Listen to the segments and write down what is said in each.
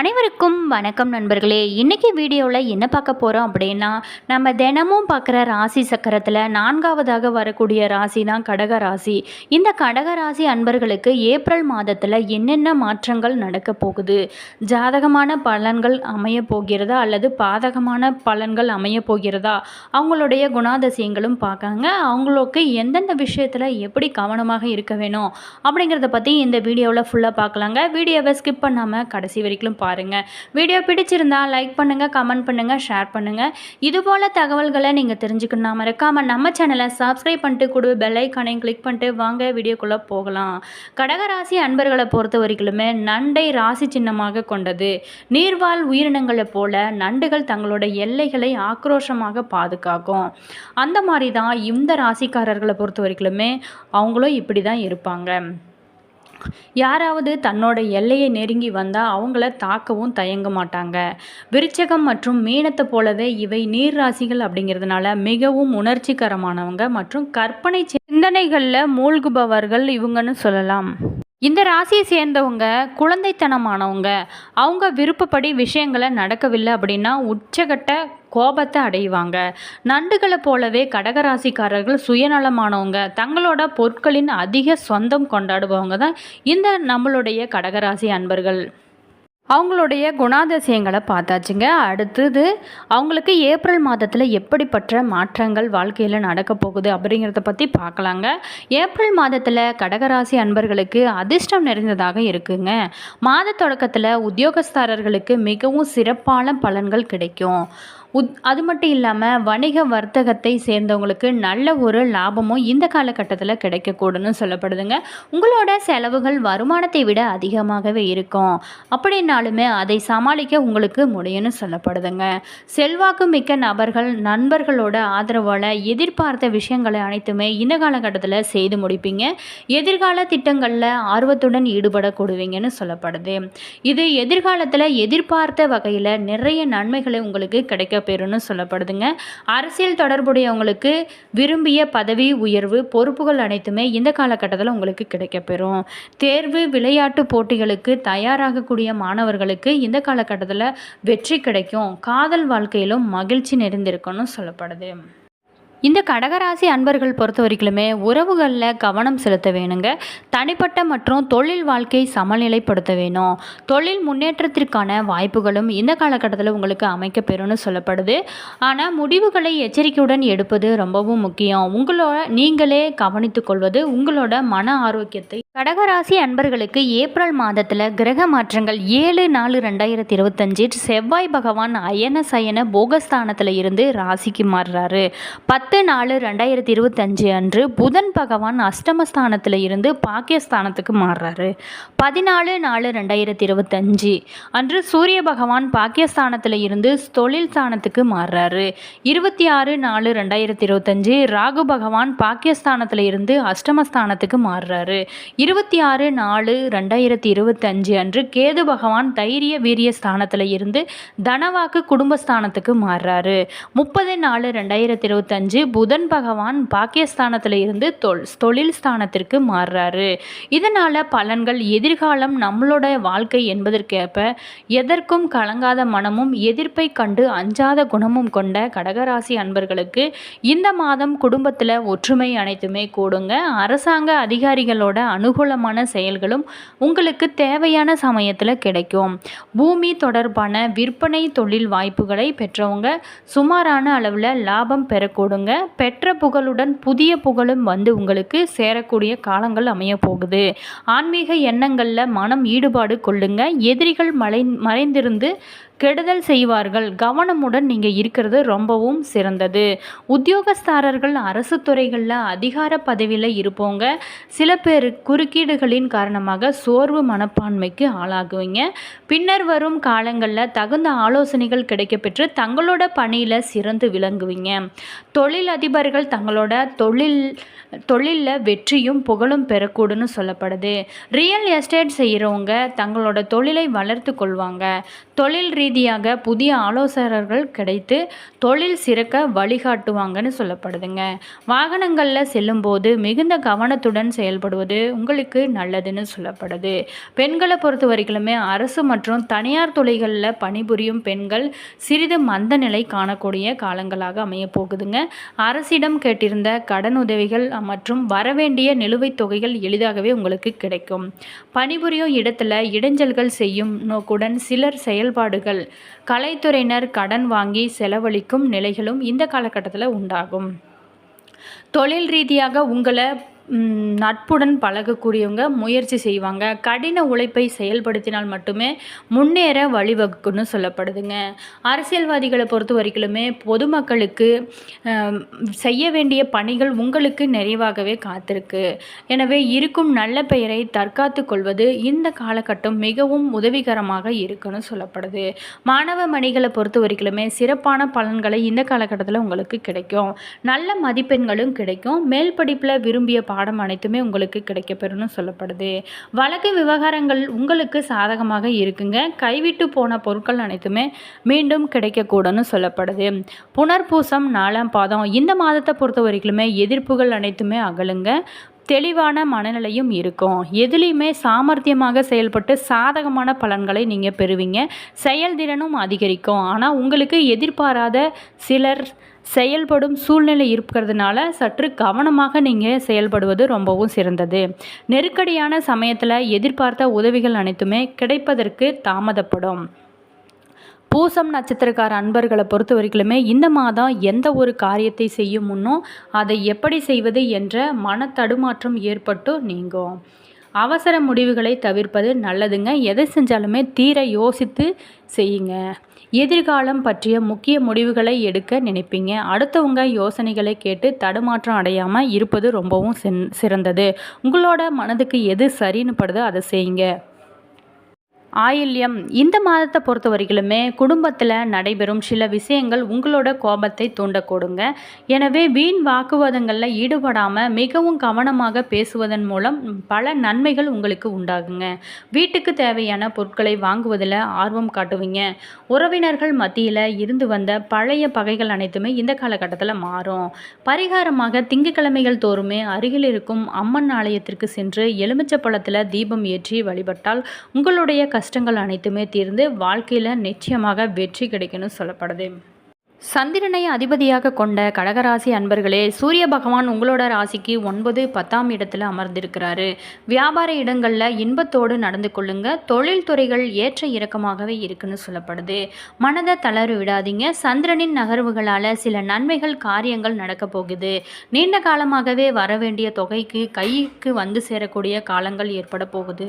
அனைவருக்கும் வணக்கம் நண்பர்களே. இன்றைக்கி வீடியோவில் என்ன பார்க்க போகிறோம் அப்படின்னா நம்ம தினமும் பார்க்குற ராசி சக்கரத்தில் நான்காவதாக வரக்கூடிய ராசி தான் கடக ராசி. இந்த கடக ராசி அன்பர்களுக்கு ஏப்ரல் மாதத்தில் என்னென்ன மாற்றங்கள் நடக்க போகுது? ஜாதகமான பலன்கள் அமைய போகிறதா? அல்லது பாதகமான பலன்கள் அமைய போகிறதா? அவங்களுடைய குணாதிசயங்களும் பார்க்காங்க. அவங்களுக்கு எந்தெந்த விஷயத்தில் எப்படி கவனமாக இருக்க வேணும் அப்படிங்கிறத பற்றி இந்த வீடியோவில் ஃபுல்லாக பார்க்கலாங்க. வீடியோவை ஸ்கிப் பண்ணாமல் கடைசி வரைக்கும் பாருங்கள் வீடியோ பிடிச்சிருந்தா லைக் பண்ணுங்கள் கமெண்ட் பண்ணுங்கள் ஷேர் பண்ணுங்கள் இதுபோல் தகவல்களை நீங்கள் தெரிஞ்சுக்கணும் மறக்காமல் நம்ம சேனலை சப்ஸ்கிரைப் பண்ணிட்டு கொடு பெல்லைக்கானையும் கிளிக் பண்ணிட்டு வாங்க வீடியோக்குள்ளே போகலாம். கடகராசி அன்பர்களை பொறுத்த வரைக்குமே நண்டை ராசி சின்னமாக கொண்டது. நீர்வாழ் உயிரினங்களைப் போல நண்டுகள் தங்களோட எல்லைகளை ஆக்ரோஷமாக பாதுகாக்கும். அந்த மாதிரி தான் இந்த ராசிக்காரர்களை பொறுத்த வரைக்குமே அவங்களும் இப்படி தான் இருப்பாங்க. யாராவது தன்னோட எல்லையை நெருங்கி வந்தால் அவங்கள தாக்கவும் தயங்க மாட்டாங்க. விருச்சகம் மற்றும் மீனத்தை போலவே இவை நீர் ராசிகள் அப்படிங்கிறதுனால மிகவும் உணர்ச்சிகரமானவங்க மற்றும் கற்பனை சிந்தனைகளில் மூழ்குபவர்கள் இவங்கன்னு சொல்லலாம். இந்த ராசியை சேர்ந்தவங்க குழந்தைத்தனமானவங்க அவங்க விருப்பப்படி விஷயங்களை நடக்கவில்லை அப்படின்னா உச்சகட்ட கோபத்தை அடைவாங்க. நண்டுகளை போலவே கடகராசிக்காரர்கள் சுயநலமானவங்க தங்களோட பொருட்களின் அதிக சொந்தம் கொண்டாடுபவங்க தான் இந்த நம்மளுடைய கடகராசி அன்பர்கள். அவங்களுடைய குணாதிசயங்களை பார்த்தாச்சுங்க. அடுத்தது அவங்களுக்கு ஏப்ரல் மாதத்தில் எப்படிப்பட்ட மாற்றங்கள் வாழ்க்கையில் நடக்க போகுது அப்படிங்கிறத பற்றி பார்க்கலாங்க. ஏப்ரல் மாதத்தில் கடகராசி அன்பர்களுக்கு அதிர்ஷ்டம் நிறைந்ததாக இருக்குங்க. மாத தொடக்கத்தில் உத்தியோகஸ்தாரர்களுக்கு மிகவும் சிறப்பான பலன்கள் கிடைக்கும். உத் அது மட்டும் இல்லாமல் வணிக வர்த்தகத்தை சேர்ந்தவங்களுக்கு நல்ல ஒரு லாபமும் இந்த காலகட்டத்தில் கிடைக்கக்கூடும்னு சொல்லப்படுதுங்க. உங்களோட செலவுகள் வருமானத்தை விட அதிகமாகவே இருக்கும். அப்படின்னாலுமே அதை சமாளிக்க உங்களுக்கு முடியும்னு சொல்லப்படுதுங்க. செல்வாக்கு மிக்க நபர்கள் நண்பர்களோட ஆதரவால் எதிர்பார்த்த விஷயங்களை அனைத்துமே இந்த காலகட்டத்தில் செய்து முடிப்பீங்க. எதிர்கால திட்டங்களில் ஆர்வத்துடன் ஈடுபடக்கூடுவீங்கன்னு சொல்லப்படுது. இது எதிர்காலத்தில் எதிர்பார்த்த வகையில் நிறைய நன்மைகளை உங்களுக்கு கிடைக்க பெறும்னு சொல்லப்படுதுங்க. அரசியல் தொடர்புடையவங்களுக்கு விரும்பிய பதவி உயர்வு பொறுப்புகள் அனைத்துமே இந்த காலகட்டத்தில் உங்களுக்கு கிடைக்கப்பெறும். தேர்வு விளையாட்டு போட்டிகளுக்கு தயாராகக்கூடிய மாணவர்களுக்கு இந்த காலகட்டத்தில் வெற்றி கிடைக்கும். காதல் வாழ்க்கையிலும் மகிழ்ச்சி நிறைந்திருக்கும்னு சொல்லப்படுது. இந்த கடகராசி அன்பர்கள் பொறுத்த வரைக்குமே உறவுகளில் கவனம் செலுத்த வேணுங்க. தனிப்பட்ட மற்றும் தொழில் வாழ்க்கை சமநிலைப்படுத்த வேணும். தொழில் முன்னேற்றத்திற்கான வாய்ப்புகளும் இந்த காலகட்டத்தில் உங்களுக்கு அமைக்கப்பெறும்னு சொல்லப்படுது. ஆனால் முடிவுகளை எச்சரிக்கையுடன் எடுப்பது ரொம்பவும் முக்கியம். உங்களோட நீங்களே கவனித்துக்கொள்வது உங்களோட மன ஆரோக்கியத்தை கடகராசி அன்பர்களுக்கு ஏப்ரல் மாதத்தில் கிரக மாற்றங்கள் ஏழு நாலு ரெண்டாயிரத்தி இருபத்தஞ்சு செவ்வாய் பகவான் அயன சயன போகஸ்தானத்தில் இருந்து ராசிக்கு மாறுறாரு. பத்து நாலு ரெண்டாயிரத்தி இருபத்தஞ்சு அன்று புதன் பகவான் அஷ்டமஸ்தானத்தில் இருந்து பாக்கியஸ்தானத்துக்கு மாறுறாரு. பதினாலு நாலு ரெண்டாயிரத்தி இருபத்தஞ்சு அன்று சூரிய பகவான் பாக்கியஸ்தானத்தில் இருந்து தொழில் ஸ்தானத்துக்கு மாறுறாரு. இருபத்தி ஆறு நாலு ரெண்டாயிரத்தி இருபத்தஞ்சு ராகு பகவான் பாக்கியஸ்தானத்தில் இருந்து அஷ்டமஸ்தானத்துக்கு மாறுறாரு. இருபத்தி ஆறு நாலு ரெண்டாயிரத்தி இருபத்தஞ்சு அன்று கேது பகவான் தைரிய வீரிய ஸ்தானத்தில் இருந்து தனவாக்கு குடும்பஸ்தானத்துக்கு மாறுறாரு. முப்பது நாலு ரெண்டாயிரத்தி இருபத்தஞ்சு புதன் பகவான் பாக்கியஸ்தானத்தில் இருந்து தொல் தொழில் ஸ்தானத்திற்கு மாறுறாரு. இதனால் பலன்கள் எதிர்காலம் நம்மளோட வாழ்க்கை என்பதற்கேற்ப எதற்கும் கலங்காத மனமும் எதிர்ப்பை கண்டு அஞ்சாத குணமும் கொண்ட கடகராசி அன்பர்களுக்கு இந்த மாதம் குடும்பத்தில் ஒற்றுமை அனைத்துமே கூடுங்க. அரசாங்க அதிகாரிகளோட அனுகூலமான செயல்களும் உங்களுக்கு தேவையான சமயத்தில் கிடைக்கும். பூமி தொடர்பான விற்பனை தொழில் வாய்ப்புகளை பெற்றவங்க சுமாரான அளவில் லாபம் பெறக்கூடுங்க. பெற்ற புகழுடன் புதிய புகழும் வந்து உங்களுக்கு சேரக்கூடிய காலங்கள் அமைய போகுது ஆன்மீக எண்ணங்களில் மனம் ஈடுபாடு கொள்ளுங்க. எதிரிகள் மலை மறைந்திருந்து கெடுதல் செய்வார்கள். கவனமுடன் நீங்கள் இருக்கிறது ரொம்பவும் சிறந்தது. உத்தியோகஸ்தாரர்கள் அரசு துறைகளில் அதிகார பதவியில் இருப்போங்க. சில பேர் குறுக்கீடுகளின் காரணமாக சோர்வு மனப்பான்மைக்கு ஆளாகுவீங்க. பின்னர் வரும் காலங்களில் தகுந்த ஆலோசனைகள் கிடைக்கப்பெற்று தங்களோட பணியில் சிறந்து விளங்குவீங்க. தொழில் அதிபர்கள் தங்களோட தொழில் தொழிலில் வெற்றியும் புகழும் பெறக்கூடுன்னு சொல்லப்படுது. ரியல் எஸ்டேட் செய்கிறவங்க தங்களோட தொழிலை வளர்த்து கொள்வாங்க. தொழில் ரீதியாக புதிய ஆலோசகர்கள் கிடைத்து தொழில் சிறக்க வழிகாட்டுவாங்கன்னு சொல்லப்படுதுங்க. வாகனங்களில் செல்லும்போது மிகுந்த கவனத்துடன் செயல்படுவது உங்கள் உங்களுக்கு நல்லதுன்னு சொல்லப்படுது. பெண்களை பொறுத்த வரைக்குமே அரசு மற்றும் தனியார் துறைகளில் பணிபுரியும் பெண்கள் சிறிது மந்த நிலை காணக்கூடிய காலங்களாக அமைய போகுதுங்க அரசிடம் கேட்டிருந்த கடன் உதவிகள் மற்றும் வரவேண்டிய நிலுவைத் தொகைகள் எளிதாகவே உங்களுக்கு கிடைக்கும். பணிபுரியும் இடத்துல இடைஞ்சல்கள் செய்யும் நோக்குடன் சிலர் செயல்பாடுகள் கலைத்துறையினர் கடன் வாங்கி செலவழிக்கும் நிலைகளும் இந்த காலகட்டத்தில் உண்டாகும். தொழில் ரீதியாக உங்களை நட்புடன் பழகக்கூடியவங்க முயற்சி செய்வாங்க. கடின உழைப்பை செயல்படுத்தினால் மட்டுமே முன்னேற வழிவகுக்குன்னு சொல்லப்படுதுங்க. அரசியல்வாதிகளை பொறுத்த வரைக்குமே பொதுமக்களுக்கு செய்ய வேண்டிய பணிகள் உங்களுக்கு நிறைவாகவே காத்திருக்கு. எனவே இருக்கும் நல்ல பெயரை தற்காத்து கொள்வது இந்த காலகட்டம் மிகவும் உதவிகரமாக இருக்குன்னு சொல்லப்படுது. மாணவ மணிகளை பொறுத்த வரைக்குமே சிறப்பான பலன்களை இந்த காலகட்டத்தில் உங்களுக்கு கிடைக்கும். நல்ல மதிப்பெண்களும் கிடைக்கும். மேல் படிப்பில் விரும்பிய பாடம் அனைத்துமே உங்களுக்கு கிடைக்கப்பெறும்னு சொல்லப்படுது. வழக்கு விவகாரங்கள் உங்களுக்கு சாதகமாக இருக்குங்க. கைவிட்டு போன பொருட்கள் அனைத்துமே மீண்டும் கிடைக்கக்கூடும்னு சொல்லப்படுது. புனர்பூசம் நாலாம் பாதம். இந்த மாதத்தை பொறுத்த வரைக்குமே எதிர்ப்புகள் அனைத்துமே அகலுங்க. தெளிவான மனநிலையும் இருக்கும். எதுலேயுமே சாமர்த்தியமாக செயல்பட்டு சாதகமான பலன்களை நீங்கள் பெறுவீங்க. செயல்திறனும் அதிகரிக்கும். ஆனால் உங்களுக்கு எதிர்பாராத சிலர் செயல்படும் சூழ்நிலை இருக்கிறதுனால சற்று கவனமாக நீங்கள் செயல்படுவது ரொம்பவும் சிறந்தது. நெருக்கடியான சமயத்தில் எதிர்பார்த்த உதவிகள் அனைத்துமே கிடைப்பதற்கு தாமதப்படும். பூசம் நட்சத்திரக்கார அன்பர்களை பொறுத்த வரைக்குமே இந்த மாதம் எந்த ஒரு காரியத்தை செய்யும் முன்னும் அதை எப்படி செய்வது என்ற மன தடுமாற்றம் ஏற்பட்டு நீங்கும். அவசர முடிவுகளை தவிர்ப்பது நல்லதுங்க. எதை செஞ்சாலுமே தீர யோசித்து செய்யுங்க. எதிர்காலம் பற்றிய முக்கிய முடிவுகளை எடுக்க நினைப்பீங்க. அடுத்தவங்க யோசனைகளை கேட்டு தடுமாற்றம் அடையாமல் இருப்பது ரொம்பவும் சிறந்தது. உங்களோட மனதுக்கு எது சரின்னு படுதோ அதை செய்யுங்க. ஆயில்யம். இந்த மாதத்தை பொறுத்த வரைக்குமே குடும்பத்தில் நடைபெறும் சில விஷயங்கள் உங்களோட கோபத்தை தூண்டக்கூடுங்க. எனவே வீண் வாக்குவாதங்களில் ஈடுபடாமல் மிகவும் கவனமாக பேசுவதன் மூலம் பல நன்மைகள் உங்களுக்கு உண்டாகுங்க. வீட்டுக்கு தேவையான பொருட்களை வாங்குவதில் ஆர்வம் காட்டுவீங்க. உறவினர்கள் மத்தியில் இருந்து வந்த பழைய பகைகள் அனைத்துமே இந்த காலகட்டத்தில் மாறும். பரிகாரமாக திங்கட்கிழமைகள் தோறுமே அருகில் இருக்கும் அம்மன் ஆலயத்திற்கு சென்று எலுமிச்சை பழத்தில் தீபம் ஏற்றி வழிபட்டால் உங்களுடைய கஷ்டங்கள் அனைத்துமே தீர்ந்து வாழ்க்கையில் நிச்சயமாக வெற்றி கிடைக்கணும் சொல்லப்படுது. சந்திரனை அதிபதியாக கொண்ட கடகராசி அன்பர்களே சூரிய பகவான் உங்களோட ராசிக்கு ஒன்பது பத்தாம் இடத்துல அமர்ந்திருக்கிறாரு. வியாபார இடங்களில் இன்பத்தோடு நடந்து கொள்ளுங்க. தொழில் துறைகள் ஏற்ற இறக்கமாகவே இருக்குன்னு சொல்லப்படுது. மனதை தளர விடாதீங்க. சந்திரனின் நகர்வுகளால் சில நன்மைகள் காரியங்கள் நடக்க போகுது. நீண்ட காலமாகவே வர வேண்டிய தொகைக்கு கைக்கு வந்து சேரக்கூடிய காலங்கள் ஏற்பட போகுது.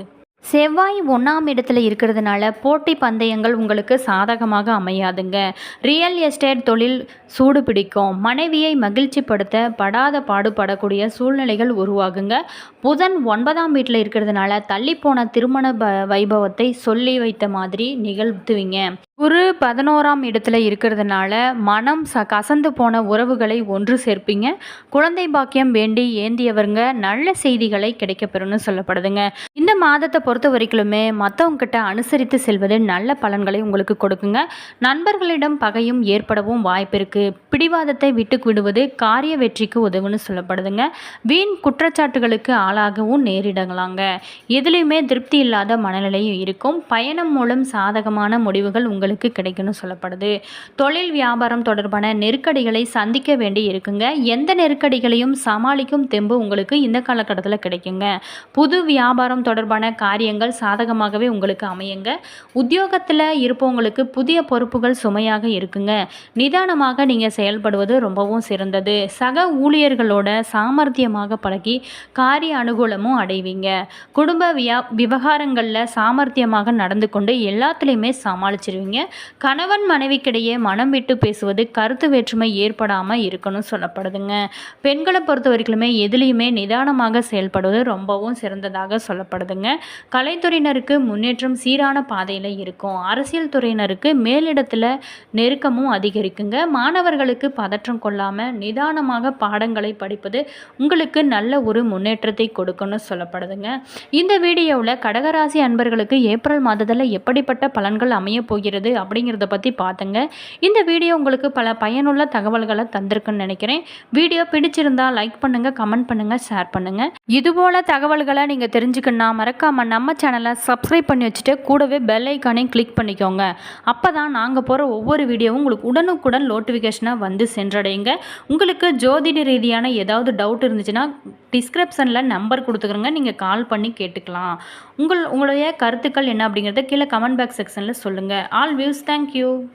செவ்வாய் ஒன்றாம் இடத்துல இருக்கிறதுனால போட்டி பந்தயங்கள் உங்களுக்கு சாதகமாக அமையாதுங்க. ரியல் எஸ்டேட் தொழில் சூடு பிடிக்கும். மனைவியை மகிழ்ச்சிப்படுத்த படாத பாடுபடக்கூடிய சூழ்நிலைகள் உருவாகுங்க. புதன் ஒன்பதாம் வீட்டில் இருக்கிறதுனால தள்ளிப்போன திருமண ப வைபவத்தை சொல்லி வைத்த மாதிரி நிகழ்த்துவீங்க. குரு பதினோராம் இடத்துல இருக்கிறதுனால மனம் ச கசந்து போன உறவுகளை ஒன்று சேர்ப்பீங்க. குழந்தை பாக்கியம் வேண்டி ஏந்தியவருங்க. நல்ல செய்திகளை கிடைக்கப்பெறும்னு சொல்லப்படுதுங்க. இந்த மாதத்தை பொறுத்த வரைக்குமே மற்றவங்ககிட்ட அனுசரித்து செல்வது நல்ல பலன்களை உங்களுக்கு கொடுக்குங்க. நண்பர்களிடம் பகையும் ஏற்படவும் வாய்ப்பு இருக்குது பிடிவாதத்தை விட்டு விடுவது காரிய வெற்றிக்கு உதவுன்னு சொல்லப்படுதுங்க. வீண் குற்றச்சாட்டுகளுக்கு ஆளாகவும் நேரிடலாங்க எதுலேயுமே திருப்தி இல்லாத மனநிலையும் இருக்கும். பயணம் மூலம் சாதகமான முடிவுகள் உங்கள் உங்களுக்கு கிடைக்கும்னு சொல்லப்படுது. தொழில் வியாபாரம் தொடர்பான நெருக்கடிகளை சந்திக்க வேண்டி இருக்குங்க. எந்த நெருக்கடிகளையும் சமாளிக்கும் தெம்பு உங்களுக்கு இந்த காலகட்டத்தில் கிடைக்குங்க. புது வியாபாரம் தொடர்பான காரியங்கள் சாதகமாகவே உங்களுக்கு அமையுங்க. உத்தியோகத்தில் இருப்பவங்களுக்கு புதிய பொறுப்புகள் சுமையாக இருக்குங்க. நிதானமாக நீங்கள் செயல்படுவது ரொம்பவும் சிறந்தது. சக ஊழியர்களோட சாமர்த்தியமாக பழகி காரிய அனுகூலமும் அடைவீங்க. குடும்ப வியா விவகாரங்களில் சாமர்த்தியமாக நடந்து கொண்டு எல்லாத்துலேயுமே சமாளிச்சிருவீங்க. கணவன் மனைவிக்கிடையே மனம் விட்டு பேசுவது கருத்து வேற்றுமை ஏற்படாமல் இருக்கணும் சொல்லப்படுதுங்க. பெண்களை பொறுத்த வரைக்குமே எதுலேயுமே நிதானமாக செயல்படுவது ரொம்பவும் சிறந்ததாக சொல்லப்படுதுங்க. கலைத்துறையினருக்கு முன்னேற்றம் சீரான பாதையில் இருக்கும். அரசியல் துறையினருக்கு மேலிடத்தில் நெருக்கமும் அதிகரிக்குங்க. மாணவர்களுக்கு பதற்றம் கொள்ளாமல் நிதானமாக பாடங்களை படிப்பது உங்களுக்கு நல்ல ஒரு முன்னேற்றத்தை கொடுக்கும்னு சொல்லப்படுதுங்க. இந்த வீடியோவில் கடகராசி அன்பர்களுக்கு ஏப்ரல் மாதத்தில் எப்படிப்பட்ட பலன்கள் அமைய போகிறது? இருக்கிறது அப்படிங்கிறத பற்றி பார்த்துங்க இந்த வீடியோ உங்களுக்கு பல பயனுள்ள தகவல்களை தந்திருக்குன்னு நினைக்கிறேன். வீடியோ பிடிச்சிருந்தா லைக் பண்ணுங்கள் கமெண்ட் பண்ணுங்கள் ஷேர் பண்ணுங்கள் இதுபோல் தகவல்களை நீங்கள் தெரிஞ்சுக்கணும்னா மறக்காமல் நம்ம சேனலை சப்ஸ்கிரைப் பண்ணி வச்சுட்டு கூடவே பெல் ஐக்கானையும் கிளிக் பண்ணிக்கோங்க. அப்போ தான் நாங்கள் போகிற ஒவ்வொரு வீடியோவும் உங்களுக்கு உடனுக்குடன் நோட்டிஃபிகேஷனாக வந்து சென்றடையுங்க. உங்களுக்கு ஜோதிட ரீதியான ஏதாவது டவுட் இருந்துச்சுன்னா டிஸ்கிரிப்ஷனில் நம்பர் கொடுத்துக்கிறோங்க நீங்கள் கால் பண்ணி கேட்டுக்கலாம். உங்கள் உங்களுடைய கருத்துக்கள் என்ன அப்படிங்கிறத கீழே கமெண்ட் பாக்ஸ் செக்ஷனில் சொல்லுங்கள் all all views. Thank you.